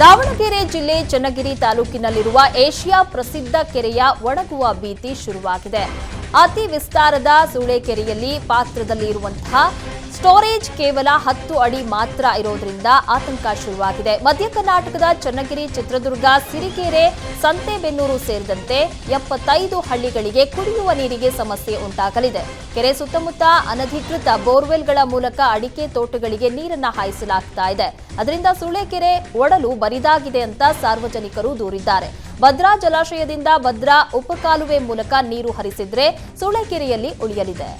ದಾವಣಗೆರೆ ಜಿಲ್ಲೆ ಚನ್ನಗಿರಿ ತಾಲೂಕಿನಲ್ಲಿರುವ ಏಷ್ಯಾ ಪ್ರಸಿದ್ಧ ಕೆರೆಯ ಒಣಗುವ ಭೀತಿ ಶುರುವಾಗಿದೆ. ಅತಿ ವಿಸ್ತಾರದ ಸೂಳೆಕೆರೆಯಲ್ಲಿ ಪಾತ್ರದಲ್ಲಿ ಇರುವಂತಹ ಸ್ಟೋರೇಜ್ ಕೇವಲ ಹತ್ತು ಅಡಿ ಮಾತ್ರ ಇರೋದ್ರಿಂದ ಆತಂಕ ಶುರುವಾಗಿದೆ. ಮಧ್ಯ ಕರ್ನಾಟಕದ ಚನ್ನಗಿರಿ, ಚಿತ್ರದುರ್ಗ, ಸಿರಿಗೆರೆ, ಸಂತೆಬೆನ್ನೂರು ಸೇರಿದಂತೆ ಎಪ್ಪತ್ತೈದು ಹಳ್ಳಿಗಳಿಗೆ ಕುಡಿಯುವ ನೀರಿಗೆ ಸಮಸ್ಯೆ ಉಂಟಾಗಲಿದೆ. ಕೆರೆ ಸುತ್ತಮುತ್ತ ಅನಧಿಕೃತ ಬೋರ್ವೆಲ್ಗಳ ಮೂಲಕ ಅಡಿಕೆ ತೋಟಗಳಿಗೆ ನೀರನ್ನು ಹಾಯಿಸಲಾಗ್ತಾ ಇದೆ. ಅದರಿಂದ ಸುಳೆಕೆರೆ ಒಡಲು ಬರಿದಾಗಿದೆ ಅಂತ ಸಾರ್ವಜನಿಕರು ದೂರಿದ್ದಾರೆ. ಭದ್ರಾ ಜಲಾಶಯದಿಂದ ಭದ್ರಾ ಉಪಕಾಲುವೆ ಮೂಲಕ ನೀರು ಹರಿಸಿದ್ರೆ ಸುಳೆಕೆರೆಯಲ್ಲಿ ಉಳಿಯಲಿದೆ.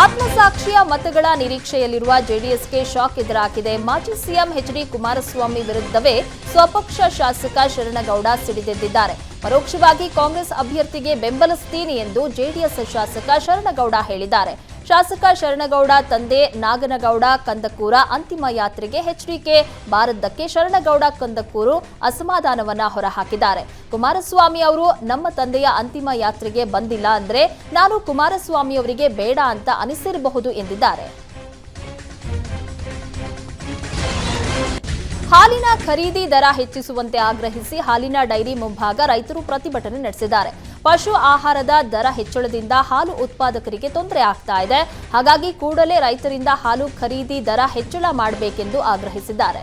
ಆತ್ಮಸಾಕ್ಷಿಯ ಮತಗಳ ನಿರೀಕ್ಷೆಯಲ್ಲಿರುವ ಜೆಡಿಎಸ್ಗೆ ಶಾಕ್ ಎದುರಾಗಿದೆ. ಮಾಜಿ ಸಿಎಂ ಎಚ್ಡಿ ಕುಮಾರಸ್ವಾಮಿ ವಿರುದ್ಧವೇ ಸ್ವಪಕ್ಷ ಶಾಸಕ ಶರಣಗೌಡ ಸಿಡಿದೆದ್ದಿದ್ದಾರೆ. ಪರೋಕ್ಷವಾಗಿ ಕಾಂಗ್ರೆಸ್ ಅಭ್ಯರ್ಥಿಗೆ ಬೆಂಬಲಿಸ್ತೀನಿ ಎಂದು ಜೆಡಿಎಸ್ ಶಾಸಕ ಶರಣಗೌಡ ಹೇಳಿದ್ದಾರೆ. ಶಾಸಕ ಶರಣಗೌಡ, ತಂದೆ ನಾಗನಗೌಡ, ಕಂದಕೂರ ಅಂತಿಮ ಯಾತ್ರೆಗೆ ಎಚ್ಡಿಕೆ. ಬಾರದ್ದಕ್ಕೆ ಶರಣಗೌಡ, ಕಂದಕೂರು ಅಸಮಾಧಾನವನ್ನ ಹೊರಹಾಕಿದ್ದಾರೆ. ಕುಮಾರಸ್ವಾಮಿ ಅವರು ನಮ್ಮ ತಂದೆಯ ಅಂತಿಮ ಯಾತ್ರೆಗೆ ಬಂದಿಲ್ಲ ಅಂದ್ರೆ ನಾನು ಕುಮಾರಸ್ವಾಮಿ ಅವರಿಗೆ ಬೇಡ ಅಂತ ಅನಿಸಿರಬಹುದು ಎಂದಿದ್ದಾರೆ. ಹಾಲಿನ ಖರೀದಿ ದರ ಹೆಚ್ಚಿಸುವಂತೆ ಆಗ್ರಹಿಸಿ ಹಾಲಿನ ಡೈರಿ ಮುಂಭಾಗ ರೈತರು ಪ್ರತಿಭಟನೆ ನಡೆಸಿದ್ದಾರೆ. ಪಶು ಆಹಾರದ ದರ ಹೆಚ್ಚಳದಿಂದ ಹಾಲು ಉತ್ಪಾದಕರಿಗೆ ತೊಂದರೆ ಆಗ್ತಾ ಇದೆ. ಹಾಗಾಗಿ ಕೂಡಲೇ ರೈತರಿಂದ ಹಾಲು ಖರೀದಿ ದರ ಹೆಚ್ಚಳ ಮಾಡಬೇಕೆಂದು ಆಗ್ರಹಿಸಿದ್ದಾರೆ.